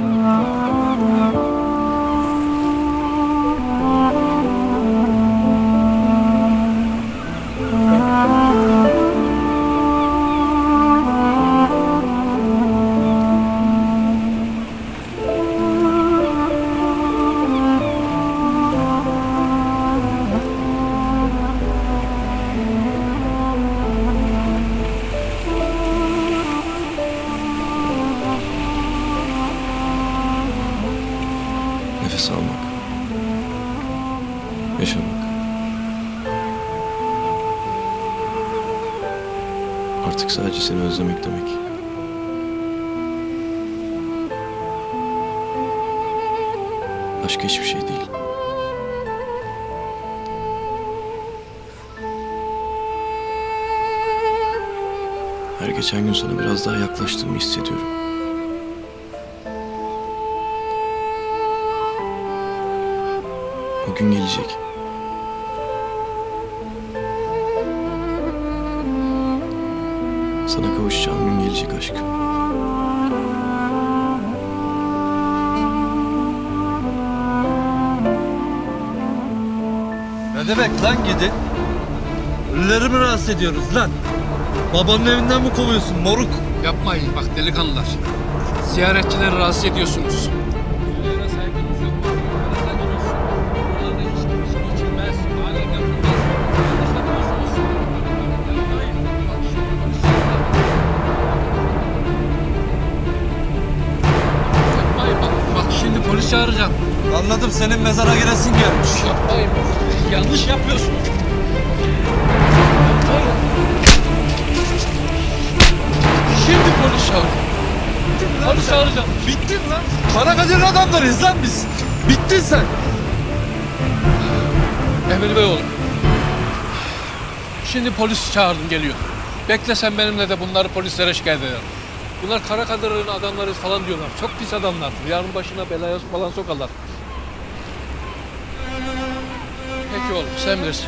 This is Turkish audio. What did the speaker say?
Oh. Nefes almak. Yaşamak. Artık sadece seni özlemek demek. Başka hiçbir şey değil. Her geçen gün sana biraz daha yaklaştığımı hissediyorum. Gün gelecek. Sana kavuşacağım gün gelecek aşkım. Ne demek lan gidin? Ölüleri mi rahatsız ediyoruz lan? Babanın evinden mi kovuyorsun moruk? Yapmayın bak delikanlılar. Ziyaretçileri rahatsız ediyorsunuz. Polis çağıracağım. Anladım senin mezara giresin gelmiş. Yapmayın. Yanlış yapıyorsunuz. Şimdi polis çağıracağım. Polis çağıracağım. Bittin lan. Karakadir adamlarıyız lan biz. Bittin sen. Emir Bey oğlum. Şimdi polis çağırdım geliyor. Bekle sen benimle de bunları polislere şikayet ederim. Bunlar kara kadının adamları falan diyorlar. Çok pis adamlar. Yarın başına belaya falan sokarlar. Peki oğlum sen bilirsin.